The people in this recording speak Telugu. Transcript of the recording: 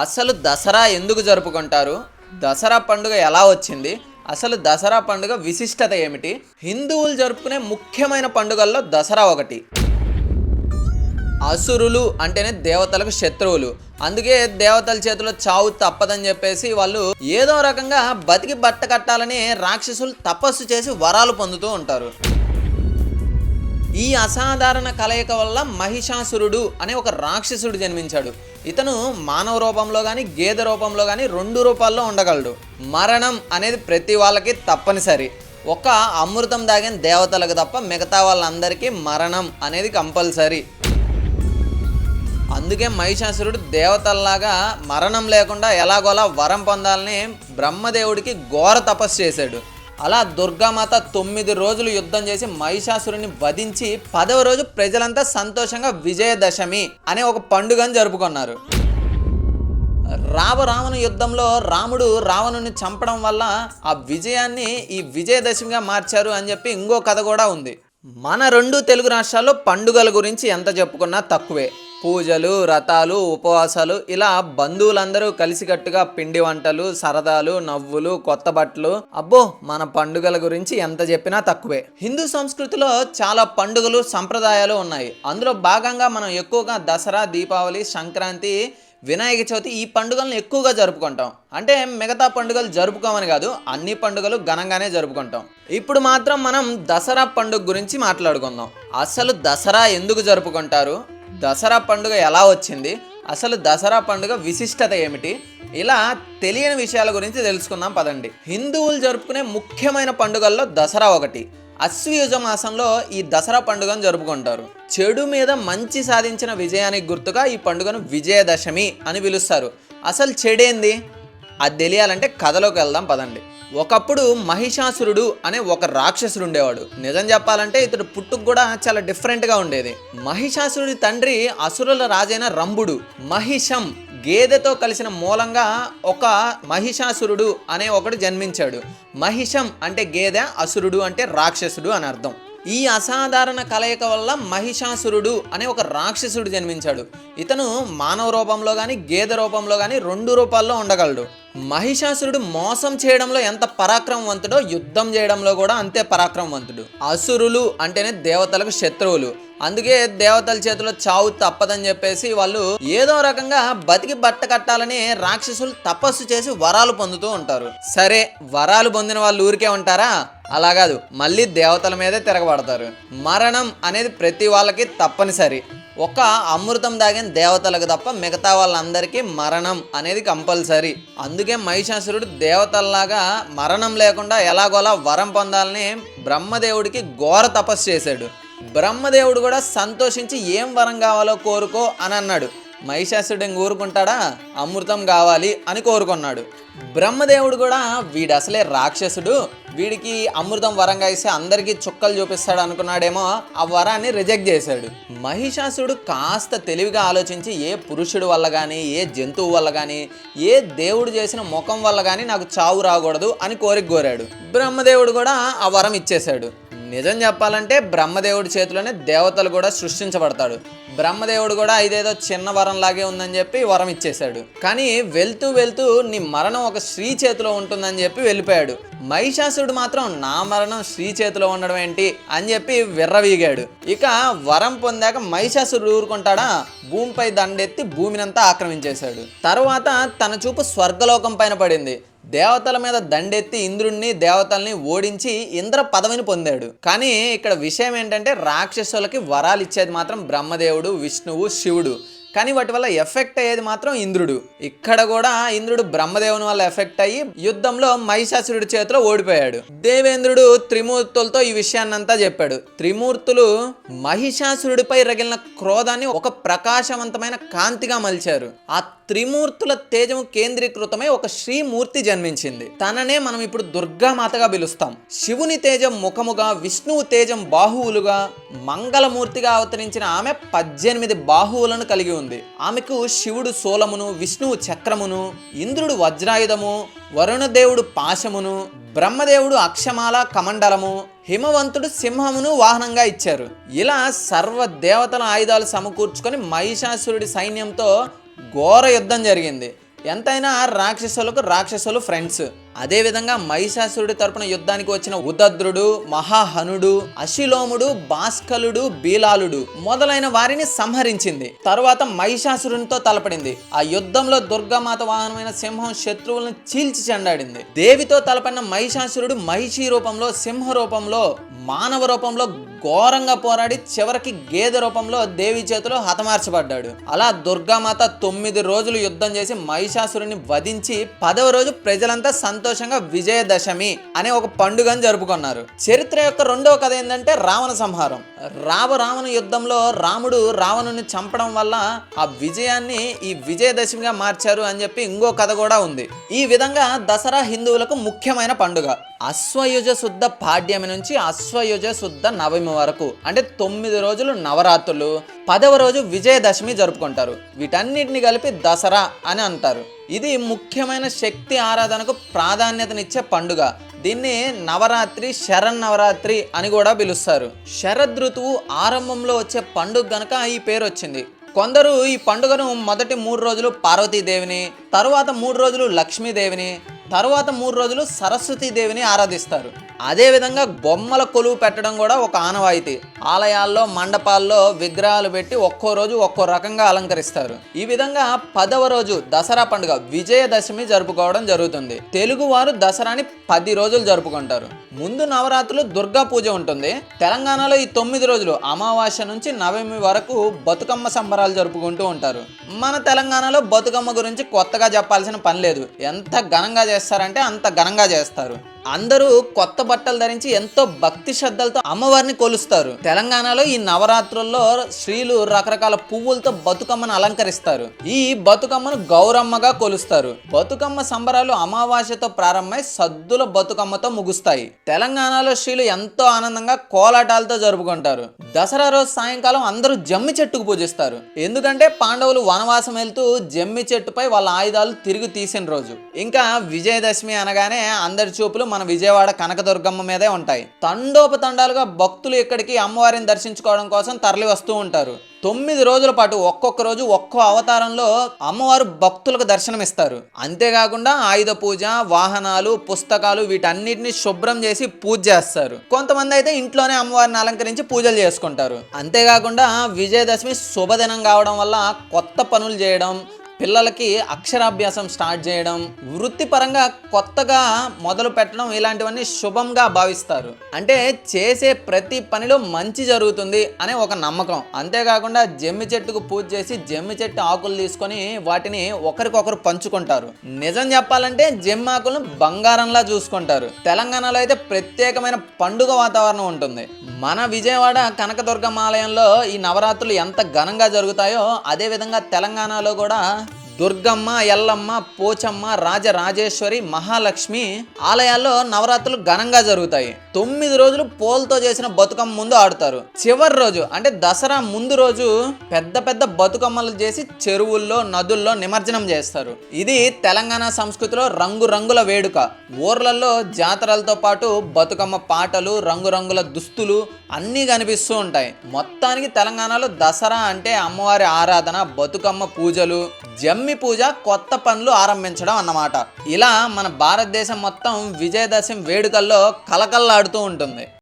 అసలు దసరా ఎందుకు జరుపుకుంటారు? దసరా పండుగ ఎలా వచ్చింది? అసలు దసరా పండుగ విశిష్టత ఏమిటి? హిందువులు జరుపుకునే ముఖ్యమైన పండుగల్లో దసరా ఒకటి. అసురులు అంటేనే దేవతలకు శత్రువులు. అందుకే దేవతల చేతిలో చావు తప్పదని చెప్పేసి వాళ్ళు ఏదో రకంగా బతికి బట్ట కట్టాలని రాక్షసులు తపస్సు చేసి వరాలు పొందుతూ ఉంటారు. ఈ అసాధారణ కలయిక వల్ల మహిషాసురుడు అనే ఒక రాక్షసుడు జన్మించాడు. ఇతను మానవ రూపంలో కానీ గేదె రూపంలో కానీ రెండు రూపాల్లో ఉండగలడు. మరణం అనేది ప్రతి వాళ్ళకి తప్పనిసరి. ఒక అమృతం దాగిన దేవతలకు తప్ప మిగతా వాళ్ళందరికీ మరణం అనేది కంపల్సరీ. అందుకే మహిషాసురుడు దేవతల్లాగా మరణం లేకుండా ఎలాగోలా వరం పొందాలని బ్రహ్మదేవుడికి ఘోర తపస్సు చేశాడు. అలా దుర్గామాత తొమ్మిది రోజులు యుద్ధం చేసి మహిషాసురుని వధించి పదవ రోజు ప్రజలంతా సంతోషంగా విజయదశమి అనే ఒక పండుగను జరుపుకున్నారు. రామరావణ యుద్ధంలో రాముడు రావణుని చంపడం వల్ల ఆ విజయాన్ని ఈ విజయదశమిగా మార్చారు అని చెప్పి ఇంకో కథ కూడా ఉంది. మన రెండు తెలుగు రాష్ట్రాల్లో పండుగల గురించి ఎంత చెప్పుకున్నా తక్కువే. పూజలు రథాలు ఉపవాసాలు ఇలా బంధువులందరూ కలిసికట్టుగా పిండి వంటలు సరదాలు నవ్వులు కొత్త బట్టలు. అబ్బో మన పండుగల గురించి ఎంత చెప్పినా తక్కువే. హిందూ సంస్కృతిలో చాలా పండుగలు సంప్రదాయాలు ఉన్నాయి. అందులో భాగంగా మనం ఎక్కువగా దసరా దీపావళి సంక్రాంతి వినాయక చవితి ఈ పండుగలను ఎక్కువగా జరుపుకుంటాం. అంటే మిగతా పండుగలు జరుపుకోమని కాదు అన్ని పండుగలు ఘనంగానే జరుపుకుంటాం. ఇప్పుడు మాత్రం మనం దసరా పండుగ గురించి మాట్లాడుకుందాం. అసలు దసరా ఎందుకు జరుపుకుంటారు? దసరా పండుగ ఎలా వచ్చింది? అసలు దసరా పండుగ విశిష్టత ఏమిటి? ఇలా తెలియని విషయాల గురించి తెలుసుకుందాం పదండి. హిందువులు జరుపుకునే ముఖ్యమైన పండుగల్లో దసరా ఒకటి. అశ్వయుజ మాసంలో ఈ దసరా పండుగను జరుపుకుంటారు. చెడు మీద మంచి సాధించిన విజయానికి గుర్తుగా ఈ పండుగను విజయదశమి అని పిలుస్తారు. అసలు చెడేంది? అది తెలియాలంటే కథలోకి వెళ్దాం పదండి. ఒకప్పుడు మహిషాసురుడు అనే ఒక రాక్షసుడు ఉండేవాడు. నిజం చెప్పాలంటే ఇతడు పుట్టుకు కూడా చాలా డిఫరెంట్గా ఉండేది. మహిషాసురుడి తండ్రి అసురుల రాజైన రంభుడు. మహిషం గేదెతో కలిసిన మూలంగా ఒక మహిషాసురుడు అనే ఒకడు జన్మించాడు. మహిషం అంటే గేదె అసురుడు అంటే రాక్షసుడు అని అర్థం. ఈ అసాధారణ కలయిక వల్ల మహిషాసురుడు అనే ఒక రాక్షసుడు జన్మించాడు. ఇతను మానవ రూపంలో కానీ గేదె రూపంలో కానీ రెండు రూపాల్లో ఉండగలడు. మహిషాసురుడు మోసం చేయడంలో ఎంత పరాక్రమవంతుడో యుద్ధం చేయడంలో కూడా అంతే పరాక్రమవంతుడు. అసురులు అంటేనే దేవతలకు శత్రువులు. అందుకే దేవతల చేతిలో చావు తప్పదని చెప్పేసి వాళ్ళు ఏదో రకంగా బతికి బట్ట కట్టాలని రాక్షసులు తపస్సు చేసి వరాలు పొందుతూ ఉంటారు. సరే వరాలు పొందిన వాళ్ళు ఊరికే ఉంటారా? అలా కాదు. మళ్ళీ దేవతల మీదే తిరగబడతారు. మరణం అనేది ప్రతి వాళ్ళకి తప్పనిసరి. ఒక అమృతం దాగిన దేవతలకు తప్ప మిగతా వాళ్ళందరికీ మరణం అనేది కంపల్సరీ. అందుకే మహిషాసురుడు దేవతల్లాగా మరణం లేకుండా ఎలాగోలా వరం పొందాలని బ్రహ్మదేవుడికి ఘోర తపస్సు చేశాడు. బ్రహ్మదేవుడు కూడా సంతోషించి ఏం వరం కావాలో కోరుకో అని అన్నాడు. మహిషాసుడు ఊరుకుంటాడా? అమృతం కావాలి అని కోరుకున్నాడు. బ్రహ్మదేవుడు కూడా వీడు అసలే రాక్షసుడు వీడికి అమృతం వరంగా ఇస్తే అందరికీ చుక్కలు చూపిస్తాడు అనుకున్నాడేమో ఆ వరాన్ని రిజెక్ట్ చేశాడు. మహిషాసుడు కాస్త తెలివిగా ఆలోచించి ఏ పురుషుడు వల్ల కానీ ఏ జంతువు వల్ల కానీ ఏ దేవుడు చేసిన ముఖం వల్ల కానీ నాకు చావు రాకూడదు అని కోరిక కోరాడు. బ్రహ్మదేవుడు కూడా ఆ వరం ఇచ్చేశాడు. నిజం చెప్పాలంటే బ్రహ్మదేవుడి చేతిలోనే దేవతలు కూడా సృష్టించబడతాడు. బ్రహ్మదేవుడు కూడా ఇదేదో చిన్న వరం లాగే ఉందని చెప్పి వరం ఇచ్చేశాడు. కానీ వెళ్తూ వెళ్తూ నీ మరణం ఒక స్త్రీ చేతిలో ఉంటుందని చెప్పి వెళ్ళిపోయాడు. మహిషాసుడు మాత్రం నా మరణం స్త్రీ చేతిలో ఉండడం ఏంటి అని చెప్పి విర్రవీగాడు. ఇక వరం పొందాక మహిషాసుడు ఊరుకుంటాడా? భూమిపై దండెత్తి భూమినంతా ఆక్రమించేశాడు. తర్వాత తన చూపు స్వర్గలోకం పైన పడింది. దేవతల మీద దండెత్తి ఇంద్రుణ్ణి దేవతల్ని ఓడించి ఇంద్ర పదవిని పొందాడు. కానీ ఇక్కడ విషయం ఏంటంటే రాక్షసులకి వరాలు ఇచ్చేది మాత్రం బ్రహ్మదేవుడు విష్ణువు శివుడు. కానీ వాటి వల్ల ఎఫెక్ట్ అయ్యేది మాత్రం ఇంద్రుడు. ఇక్కడ కూడా ఇంద్రుడు బ్రహ్మదేవుని వల్ల ఎఫెక్ట్ అయ్యి యుద్ధంలో మహిషాసురుడి చేతిలో ఓడిపోయాడు. దేవేంద్రుడు త్రిమూర్తులతో ఈ విషయాన్నంతా చెప్పాడు. త్రిమూర్తులు మహిషాసురుడిపై రగిలిన క్రోధాన్ని ఒక ప్రకాశవంతమైన కాంతిగా మలిచారు. ఆ త్రిమూర్తుల తేజము కేంద్రీకృతమై ఒక శ్రీమూర్తి జన్మించింది. తననే మనం ఇప్పుడు దుర్గామాతగా పిలుస్తాం. శివుని తేజం ముఖముగా విష్ణువు తేజం బాహువులుగా మంగళమూర్తిగా అవతరించిన ఆమె పద్దెనిమిది బాహువులను కలిగి ఉంది. ఆమెకు శివుడు సోలమును విష్ణువు చక్రమును ఇంద్రుడు వజ్రాయుధము వరుణదేవుడు పాశమును బ్రహ్మదేవుడు అక్షమాల కమండలము హిమవంతుడు సింహమును వాహనంగా ఇచ్చారు. ఇలా సర్వ దేవతల ఆయుధాలు సమకూర్చుకొని మహిషాసురుడి సైన్యంతో ఘోర యుద్ధం జరిగింది. ఎంతైనా రాక్షసులకు రాక్షసులు ఫ్రెండ్స్ అదేవిధంగా మహిషాసురుడి తరపున యుద్ధానికి వచ్చిన ఉదద్రుడు మహాహనుడు అశిలోముడు భాస్కలుడు బీలాలుడు మొదలైన వారిని సంహరించింది. తరువాత మహిషాసురునితో తలపడింది. ఆ యుద్ధంలో దుర్గామాత వాహనమైన సింహం శత్రువులను చీల్చి చెండాడింది. దేవితో తలపడిన మహిషాసురుడు మహిషి రూపంలో సింహ రూపంలో మానవ రూపంలో ఘోరంగా పోరాడి చివరికి గేదె రూపంలో దేవి చేతిలో హతమార్చబడ్డాడు. అలా దుర్గామాత తొమ్మిది రోజులు యుద్ధం చేసి మహిషాసురుని వధించి పదవ రోజు ప్రజలంతా సంత సంతోషంగా విజయదశమి అనే ఒక పండుగను జరుపుకున్నారు. చరిత్ర యొక్క రెండవ కథ ఏంటంటే రావణ సంహారం. రావ రావణ యుద్ధంలో రాముడు రావణుని చంపడం వల్ల ఆ విజయాన్ని ఈ విజయదశమిగా మార్చారు అని చెప్పి ఇంకో కథ కూడా ఉంది. ఈ విధంగా దసరా హిందువులకు ముఖ్యమైన పండుగ. అశ్వయుజ శుద్ధ పాడ్యమి నుంచి అశ్వయుజ శుద్ధ నవమి వరకు అంటే తొమ్మిది రోజులు నవరాత్రులు పదవ రోజు విజయదశమి జరుపుకుంటారు. వీటన్నిటిని కలిపి దసరా అని అంటారు. ఇది ముఖ్యమైన శక్తి ఆరాధనకు ప్రాధాన్యతనిచ్చే పండుగ. దీన్ని నవరాత్రి శరన్నవరాత్రి అని కూడా పిలుస్తారు. శరదృతువు ఆరంభంలో వచ్చే పండుగ గనక ఈ పేరు వచ్చింది. కొందరు ఈ పండుగను మొదటి మూడు రోజులు పార్వతీదేవిని తరువాత మూడు రోజులు లక్ష్మీదేవిని తర్వాత మూడు రోజులు సరస్వతీదేవిని ఆరాధిస్తారు. అదేవిధంగా బొమ్మల కొలువు పెట్టడం కూడా ఒక ఆనవాయితీ. ఆలయాల్లో మండపాల్లో విగ్రహాలు పెట్టి ఒక్కో రోజు ఒక్కో రకంగా అలంకరిస్తారు. ఈ విధంగా పదవ రోజు దసరా పండుగ విజయదశమి జరుపుకోవడం జరుగుతుంది. తెలుగు వారు దసరాని పది రోజులు జరుపుకుంటారు. ముందు నవరాత్రులు దుర్గా పూజ ఉంటుంది. తెలంగాణలో ఈ తొమ్మిది రోజులు అమావాస్య నుంచి నవమి వరకు బతుకమ్మ సంబరాలు జరుపుకుంటూ ఉంటారు. మన తెలంగాణలో బతుకమ్మ గురించి కొత్తగా చెప్పాల్సిన పని లేదు. ఎంత ఘనంగా చేస్తారంటే అంత ఘనంగా చేస్తారు. అందరూ కొత్త బట్టలు ధరించి ఎంతో భక్తి శ్రద్ధలతో అమ్మవారిని కొలుస్తారు. తెలంగాణలో ఈ నవరాత్రుల్లో స్త్రీలు రకరకాల పువ్వులతో బతుకమ్మను అలంకరిస్తారు. ఈ బతుకమ్మను గౌరమ్మగా కొలుస్తారు. బతుకమ్మ సంబరాలు అమావాస్యతో ప్రారంభమై సద్దుల బతుకమ్మతో ముగుస్తాయి. తెలంగాణలో స్త్రీలు ఎంతో ఆనందంగా కోలాటాలతో జరుపుకుంటారు. దసరా రోజు సాయంకాలం అందరూ జమ్మి చెట్టుకు పూజిస్తారు. ఎందుకంటే పాండవులు వనవాసం వెళ్తూ జమ్మి చెట్టుపై వాళ్ళ ఆయుధాలు తిరిగి తీసిన రోజు. ఇంకా విజయదశమి అనగానే అందరి చూపులు మన విజయవాడ కనకదుర్గమ్మ మీదే ఉంటాయి. తండోపతండాలుగా భక్తులు ఇక్కడికి అమ్మవారిని దర్శించుకోవడం కోసం తరలి వస్తూ ఉంటారు. తొమ్మిది రోజుల పాటు ఒక్కొక్క రోజు ఒక్కో అవతారంలో అమ్మవారు భక్తులకు దర్శనమిస్తారు. అంతేకాకుండా ఆయుధ పూజ వాహనాలు పుస్తకాలు వీటన్నిటిని శుభ్రం చేసి పూజ చేస్తారు. కొంతమంది అయితే ఇంట్లోనే అమ్మవారిని అలంకరించి పూజలు చేసుకుంటారు. అంతేకాకుండా విజయదశమి శుభదినం కావడం వల్ల కొత్త పనులు చేయడం పిల్లలకి అక్షరాభ్యాసం స్టార్ట్ చేయడం వృత్తిపరంగా కొత్తగా మొదలు పెట్టడం ఇలాంటివన్నీ శుభంగా భావిస్తారు. అంటే చేసే ప్రతి పనిలో మంచి జరుగుతుంది అనే ఒక నమ్మకం. అంతేకాకుండా జమ్మి చెట్టుకు పూజ చేసి జమ్మి చెట్టు ఆకులు తీసుకొని వాటిని ఒకరికొకరు పంచుకుంటారు. నిజం చెప్పాలంటే జమ్మి ఆకులను బంగారంలా చూసుకుంటారు. తెలంగాణలో అయితే ప్రత్యేకమైన పండుగ వాతావరణం ఉంటుంది. మన విజయవాడ కనకదుర్గమ్మ ఆలయంలో ఈ నవరాత్రులు ఎంత ఘనంగా జరుగుతాయో అదేవిధంగా తెలంగాణలో కూడా దుర్గమ్మ ఎల్లమ్మ పోచమ్మ రాజరాజేశ్వరి మహాలక్ష్మి ఆలయాల్లో నవరాత్రులు ఘనంగా జరుగుతాయి. తొమ్మిది రోజులు పోల్తో చేసిన బతుకమ్మ ముందు ఆడుతారు. చివరి రోజు అంటే దసరా ముందు రోజు పెద్ద పెద్ద బతుకమ్మలు చేసి చెరువుల్లో నదుల్లో నిమజ్జనం చేస్తారు. ఇది తెలంగాణ సంస్కృతిలో రంగురంగుల వేడుక. ఊర్లలో జాతరలతో పాటు బతుకమ్మ పాటలు రంగురంగుల దుస్తులు అన్నీ కనిపిస్తూ ఉంటాయి. మొత్తానికి తెలంగాణలో దసరా అంటే అమ్మవారి ఆరాధన బతుకమ్మ పూజలు జమ్మి పూజ కొత్త పనులు ఆరంభించడం అన్నమాట. ఇలా మన భారతదేశం మొత్తం విజయదశమి వేడుకల్లో కలకల్లాడుతూ ఉంటుంది.